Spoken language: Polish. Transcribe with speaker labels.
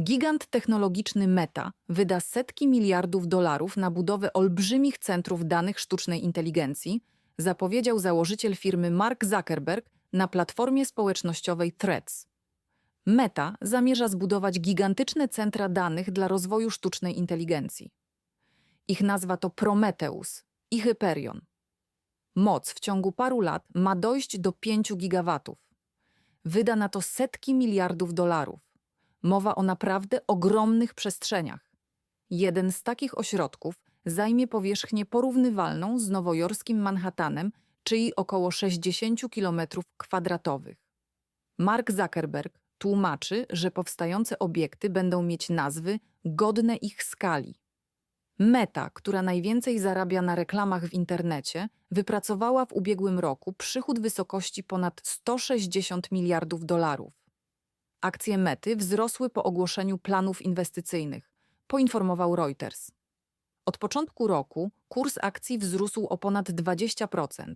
Speaker 1: Gigant technologiczny Meta wyda setki miliardów dolarów na budowę olbrzymich centrów danych sztucznej inteligencji, zapowiedział założyciel firmy Mark Zuckerberg na platformie społecznościowej Threads. Meta zamierza zbudować gigantyczne centra danych dla rozwoju sztucznej inteligencji. Ich nazwa to Prometheus i Hyperion. Moc w ciągu paru lat ma dojść do 5 gigawatów. Wyda na to setki miliardów dolarów. Mowa o naprawdę ogromnych przestrzeniach. Jeden z takich ośrodków zajmie powierzchnię porównywalną z nowojorskim Manhattanem, czyli około 60 km kwadratowych. Mark Zuckerberg tłumaczy, że powstające obiekty będą mieć nazwy godne ich skali. Meta, która najwięcej zarabia na reklamach w internecie, wypracowała w ubiegłym roku przychód wysokości ponad 160 miliardów dolarów. Akcje Mety wzrosły po ogłoszeniu planów inwestycyjnych, poinformował Reuters. Od początku roku kurs akcji wzrósł o ponad 20%.